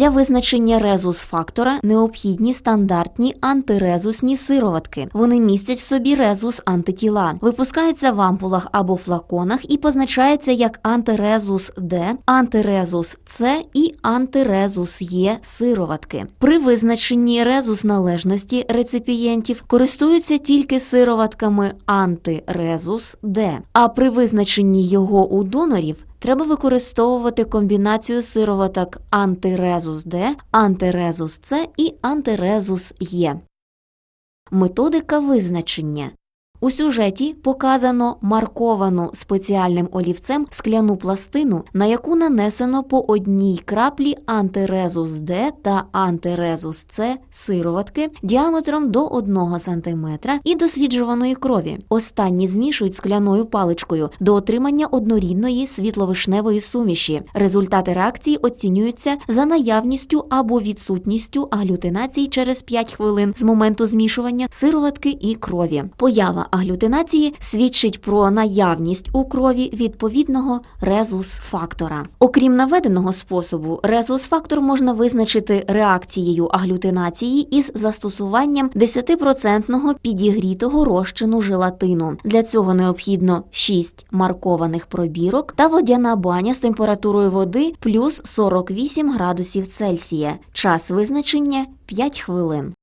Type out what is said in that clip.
Для визначення резус-фактора необхідні стандартні антирезусні сироватки. Вони містять в собі резус антитіла, випускаються в ампулах або флаконах і позначаються як антирезус Д, антирезус С і антирезус Є сироватки. При визначенні резус належності реципієнтів користуються тільки сироватками антирезус Д, а при визначенні його у донорів треба використовувати комбінацію сироваток антирезус Д, антирезус С і антирезус Є. Методика визначення. У сюжеті показано марковану спеціальним олівцем скляну пластину, на яку нанесено по одній краплі антирезус Д та антирезус С сироватки діаметром до 1 см і досліджуваної крові. Останні змішують скляною паличкою до отримання однорідної світловишневої суміші. Результати реакції оцінюються за наявністю або відсутністю аглютинації через 5 хвилин з моменту змішування сироватки і крові. Поява аглютинації свідчить про наявність у крові відповідного резус-фактора. Окрім наведеного способу, резус-фактор можна визначити реакцією аглютинації із застосуванням 10% підігрітого розчину желатину. Для цього необхідно 6 маркованих пробірок та водяна баня з температурою води плюс 48 градусів Цельсія. Час визначення 5 хвилин.